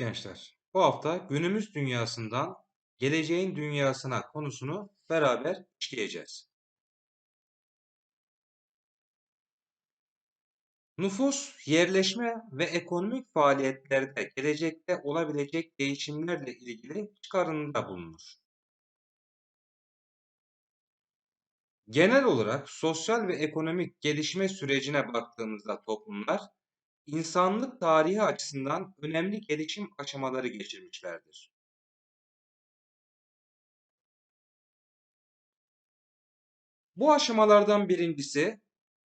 Evet gençler, bu hafta günümüz dünyasından geleceğin dünyasına konusunu beraber işleyeceğiz. Nüfus, yerleşme ve ekonomik faaliyetlerde gelecekte olabilecek değişimlerle ilgili çıkarımda bulunur. Genel olarak sosyal ve ekonomik gelişme sürecine baktığımızda toplumlar insanlık tarihi açısından önemli gelişim aşamaları geçirmişlerdir. Bu aşamalardan birincisi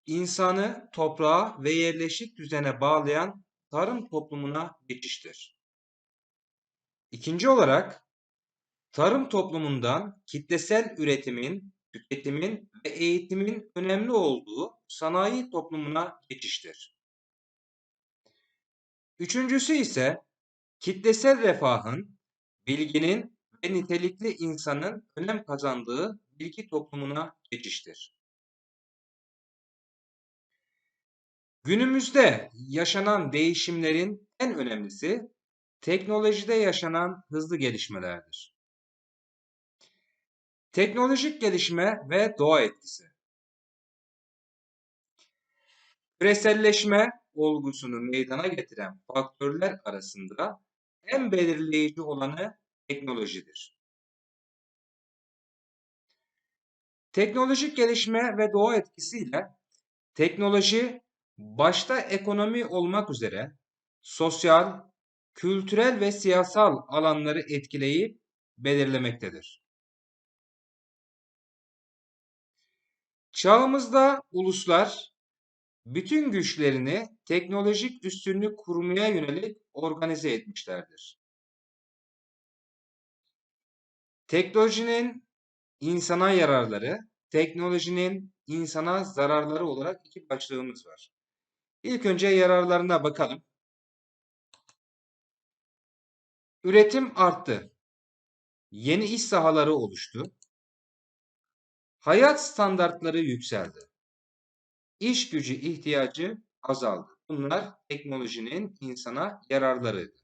insanı toprağa ve yerleşik düzene bağlayan tarım toplumuna geçiştir. İkinci olarak tarım toplumundan kitlesel üretimin, tüketimin ve eğitimin önemli olduğu sanayi toplumuna geçiştir. Üçüncüsü ise kitlesel refahın, bilginin ve nitelikli insanın önem kazandığı bilgi toplumuna geçiştir. Günümüzde yaşanan değişimlerin en önemlisi teknolojide yaşanan hızlı gelişmelerdir. Teknolojik gelişme ve doğa etkisi. Küreselleşme olgusunu meydana getiren faktörler arasında en belirleyici olanı teknolojidir. Teknolojik gelişme ve doğa etkisiyle teknoloji başta ekonomi olmak üzere sosyal, kültürel ve siyasal alanları etkileyip belirlemektedir. Çağımızda uluslar bütün güçlerini teknolojik üstünlük kurmaya yönelik organize etmişlerdir. Teknolojinin insana yararları, teknolojinin insana zararları olarak iki başlığımız var. İlk önce yararlarına bakalım. Üretim arttı. Yeni iş sahaları oluştu. Hayat standartları yükseldi. İş gücü ihtiyacı azaldı. Bunlar teknolojinin insana yararlarıydı.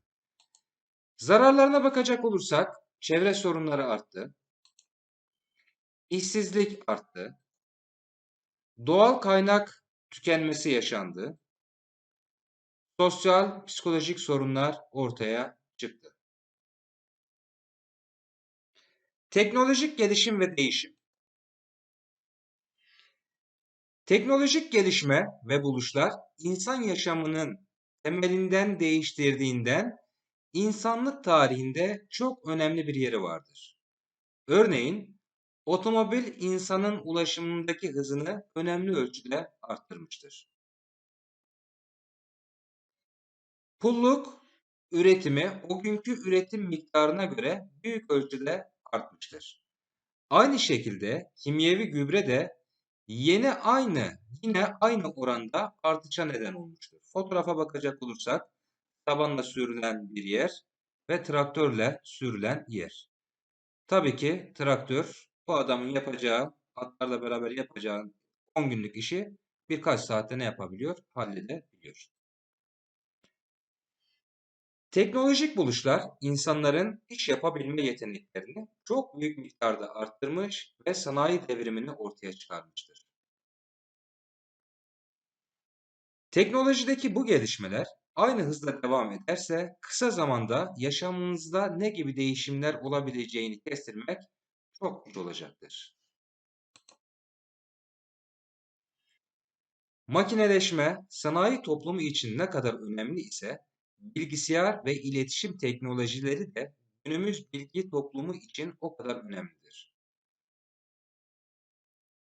Zararlarına bakacak olursak çevre sorunları arttı. İşsizlik arttı. Doğal kaynak tükenmesi yaşandı. Sosyal, psikolojik sorunlar ortaya çıktı. Teknolojik gelişim ve değişim. Teknolojik gelişme ve buluşlar insan yaşamının temelinden değiştirdiğinden insanlık tarihinde çok önemli bir yeri vardır. Örneğin otomobil insanın ulaşımındaki hızını önemli ölçüde arttırmıştır. Pulluk üretimi o günkü üretim miktarına göre büyük ölçüde artmıştır. Aynı şekilde kimyevi gübre de yeni aynı yine aynı oranda artışa neden olmuştur. Fotoğrafa bakacak olursak tabanla sürülen bir yer ve traktörle sürülen yer. Tabii ki traktör bu adamın yapacağı atlarla beraber yapacağı 10 günlük işi birkaç saatte ne yapabiliyor? Halledebiliyor. Teknolojik buluşlar insanların iş yapabilme yeteneklerini çok büyük miktarda arttırmış ve sanayi devrimini ortaya çıkarmıştır. Teknolojideki bu gelişmeler aynı hızla devam ederse kısa zamanda yaşamımızda ne gibi değişimler olabileceğini kestirmek çok güç olacaktır. Makineleşme sanayi toplumu için ne kadar önemli ise bilgisayar ve iletişim teknolojileri de günümüz bilgi toplumu için o kadar önemlidir.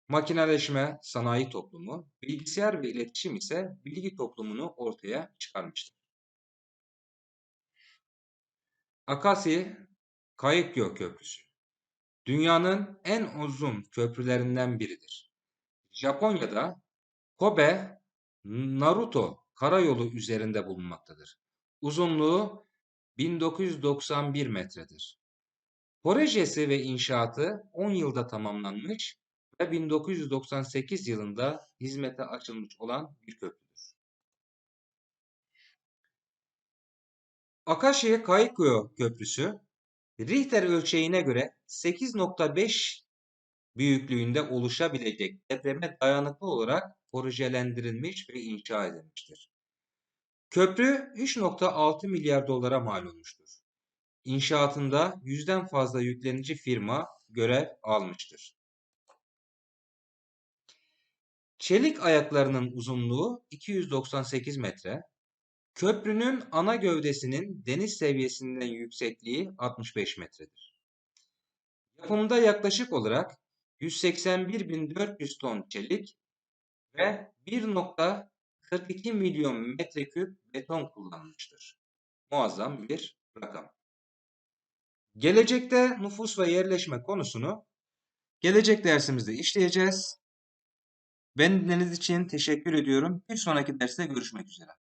Makineleşme sanayi toplumu, bilgisayar ve iletişim ise bilgi toplumunu ortaya çıkarmıştır. Akasi Kayıkgöl Köprüsü dünyanın en uzun köprülerinden biridir. Japonya'da Kobe Naruto karayolu üzerinde bulunmaktadır. Uzunluğu 1991 metredir. Projesi ve inşaatı 10 yılda tamamlanmış ve 1998 yılında hizmete açılmış olan bir köprüdür. Akashi Kaikyo Köprüsü Richter ölçeğine göre 8.5 büyüklüğünde oluşabilecek depreme dayanıklı olarak projelendirilmiş ve inşa edilmiştir. Köprü 3.6 milyar dolara mal olmuştur. İnşaatında yüzden fazla yüklenici firma görev almıştır. Çelik ayaklarının uzunluğu 298 metre, köprünün ana gövdesinin deniz seviyesinden yüksekliği 65 metredir. Yapımda yaklaşık olarak 181.400 ton çelik ve 1.42 milyon metreküp beton kullanılmıştır. Muazzam bir rakam. Gelecekte nüfus ve yerleşme konusunu gelecek dersimizde işleyeceğiz. Beni dinlediğiniz için teşekkür ediyorum. Bir sonraki derste görüşmek üzere.